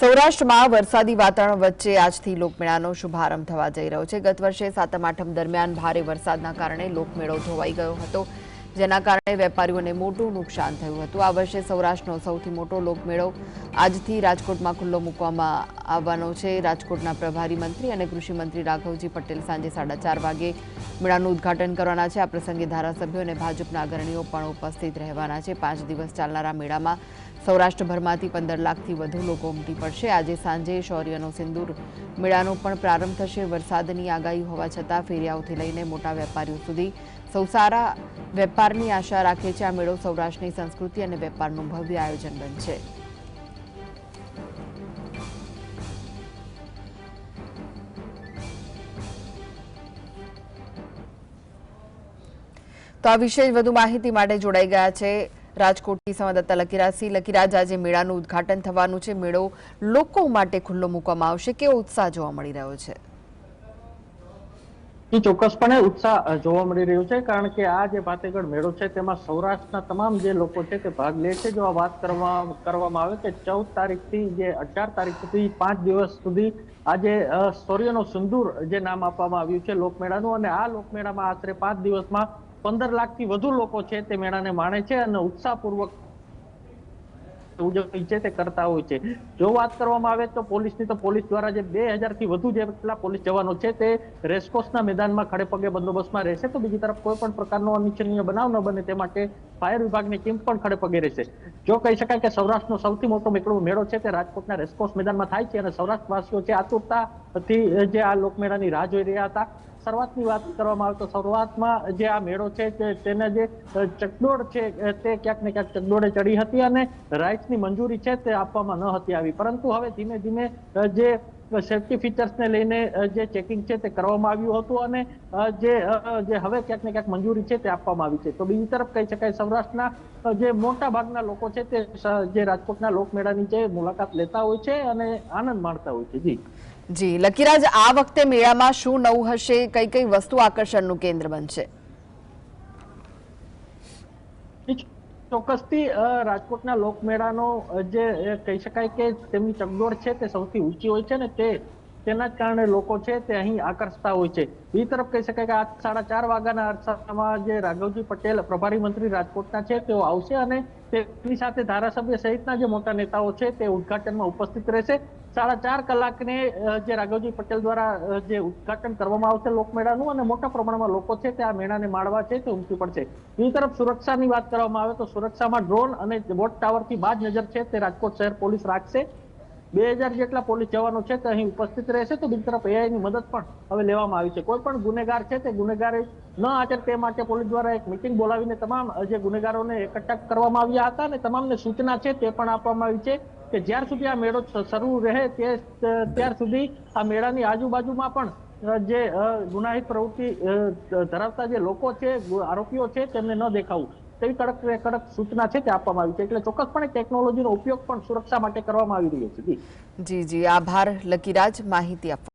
સૌરાષ્ટ્રમાં વરસાદી વાતાવરણ વચ્ચે આજથી લોકમેળાનો શુભારંભ થવા જઈ રહ્યો છે. ગત વર્ષે સાતમ આઠમ દરમિયાન ભારે વરસાદના કારણે લોકમેળો ધોવાઈ ગયો હતો, જેના કારણે વેપારીઓને મોટું નુકસાન થયું હતું. આ વર્ષે સૌરાષ્ટ્રનો સૌથી મોટો લોકમેળો આજથી રાજકોટમાં ખુલ્લો મૂકવામાં આવવાનો છે. રાજકોટના પ્રભારી મંત્રી અને કૃષિમંત્રી રાઘવજી પટેલ સાંજે સાડા ચાર વાગે મેળાનું ઉદ્ઘાટન કરવાના છે. આ પ્રસંગે ધારાસભ્યો અને ભાજપના અગ્રણીઓ પણ ઉપસ્થિત રહેવાના છે. પાંચ દિવસ ચાલનારા મેળામાં સૌરાષ્ટ્રભરમાંથી પંદર લાખથી વધુ લોકો ઉમટી પડશે. આજે સાંજે શૌર્યનો સિંદૂર મેળાનો પણ પ્રારંભ થશે. વરસાદની આગાહી હોવા છતાં ફેરિયાઓથી લઈને મોટા વેપારીઓ સુધી સૌ સારા વેપારની આશા રાખે છે. આ મેળો સૌરાષ્ટ્રની સંસ્કૃતિ અને વેપારનું ભવ્ય આયોજન બનશે. તો આ વિશે વધુ માહિતી માટે જોડાઈ ગયા છે રાજકોટથી સંવાદદાતા લકીરાજસિંહ લકીરાજ આજે મેળાનું ઉદ્ઘાટન થવાનું છે. મેળો લોકો માટે ખુલ્લો મૂકવામાં આવશે. કેવો ઉત્સાહ જોવા મળી રહ્યો છે? ચોક્કસપણે ઉત્સાહ જોવા મળી રહ્યો છે, કારણ કે આ જે ભાતેગઢ મેળો છે, તેમાં સૌરાષ્ટ્રના તમામ જે લોકો છે તે ભાગ લે છે. જો આ વાત કરવા, કરવામાં આવે કે ચૌદ તારીખથી જે અઢાર તારીખ સુધી પાંચ દિવસ સુધી આજે સૂર્યનો સિંદૂર જે નામ આપવામાં આવ્યું છે લોકમેળાનું અને આ લોકમેળામાં આશરે પાંચ દિવસમાં પંદર લાખથી વધુ લોકો છે તે મેળાને માણે છે અને ઉત્સાહપૂર્વક ઉજવણી છે તે કરતા હોય છે. જો વાત કરવામાં આવે તો પોલીસની તો પોલીસ દ્વારા જે બેથી વધુ જેટલા પોલીસ જવાનો છે તે રેસકોર્સના મેદાનમાં ખડે પગે બંદોબસ્તમાં રહેશે. તો બીજી તરફ કોઈ પણ પ્રકારનો અનિચ્છનીય બનાવ ન બને તે માટે ફાયર વિભાગની ટીમ પણ ખડે પગે રહેશે. જો કહી શકાય કે સૌરાષ્ટ્રનો સૌથી મોટો મેકડો મેળો છે તે રાજકોટના રેસકોર્સ મેદાનમાં થાય છે અને સૌરાષ્ટ્રવાસીઓ છે આતુરતાથી જે આ લોકમેળાની રાહ જોઈ રહ્યા હતા. શરૂઆતની વાત કરવામાં આવે તો શરૂઆતમાં જે આ મેળો છે તેને જે ચકડોળ છે તે ક્યાંક ને ક્યાંક ચકડોળે ચડી હતી અને રાઇટ્સની મંજૂરી છે તે આપવામાં ન હતી આવી. પરંતુ હવે ધીમે ધીમે જે સેફ્ટી ફીચર્સને લઈને જે ચેકિંગ છે તે કરવામાં આવ્યું હતું અને જે જે હવે ક્યાંક ને ક્યાંક મંજૂરી છે તે આપવામાં આવી છે. તો બીજી તરફ કહી શકાય સૌરાષ્ટ્રના જે મોટા ભાગના લોકો છે તે જે રાજકોટના લોકમેળાની જે મુલાકાત લેતા હોય છે અને આનંદ માણતા હોય છે. જી. જી, લકીરાજ, આ વખતે મેળામાં શું નવું હશે? કઈ કઈ વસ્તુ આકર્ષણનું કેન્દ્ર બનશે? ચોક્કસથી રાજકોટના લોકમેળાનો જે કહી શકાય કે તેમની ચકડોળ છે તે સૌથી ઊંચી હોય છે ને તે તેના જ કારણે લોકો છે તે અહીં આકર્ષતા હોય છે. બીજી તરફ કહી શકાય કે આજ સાડા ચાર વાગ્યાના અરસામાં જે રાઘવજી પટેલ, પ્રભારી મંત્રી રાજકોટના છે, તેઓ આવશે અને તેની સાથે ધારાસભ્ય સહિતના જે મોટા નેતાઓ છે તે ઉદઘાટનમાં ઉપસ્થિત રહેશે. સાડા ચાર કલાકને જે રાઘવજી પટેલ દ્વારા જે ઉદઘાટન કરવામાં આવશે લોકમેળાનું અને મોટા પ્રમાણમાં લોકો છે તે આ મેળાને માણવા છે તે ઉમટી પડશે. બીજી તરફ સુરક્ષાની વાત કરવામાં આવે તો સુરક્ષામાં ડ્રોન અને વોટ ટાવરથી બાજ નજર છે તે રાજકોટ શહેર પોલીસ રાખશે. બે હજાર જેટલા પોલીસ જવાનો છે તે અહીં ઉપસ્થિત રહેશે તો બીજી તરફ એઆઈની મદદ પણ હવે લેવામાં આવી છે. કોઈ પણ ગુનેગાર છે તે ગુનેગાર ન આચર તે માટે પોલીસ દ્વારા એક મિટિંગ બોલાવીને તમામ જે ગુનેગારોને એકઠા કરવામાં આવ્યા હતા અને તમામને સૂચના છે તે પણ આપવામાં આવી છે કે જ્યાર સુધી આ મેળો શરૂ રહે તે ત્યાર સુધી આ મેળાની આજુબાજુમાં પણ જે ગુનાહિત પ્રવૃત્તિ ધરાવતા જે લોકો છે આરોપીઓ છે તેમને ન દેખાવું. તેવી કડક કડક સૂચના છે તે આપવામાં આવી છે. એટલે ચોક્કસપણે ટેકનોલોજીનો ઉપયોગ પણ સુરક્ષા માટે કરવામાં આવી રહ્યો છે. જી જી. આભાર, લકીરાજ. માહિતી આપવા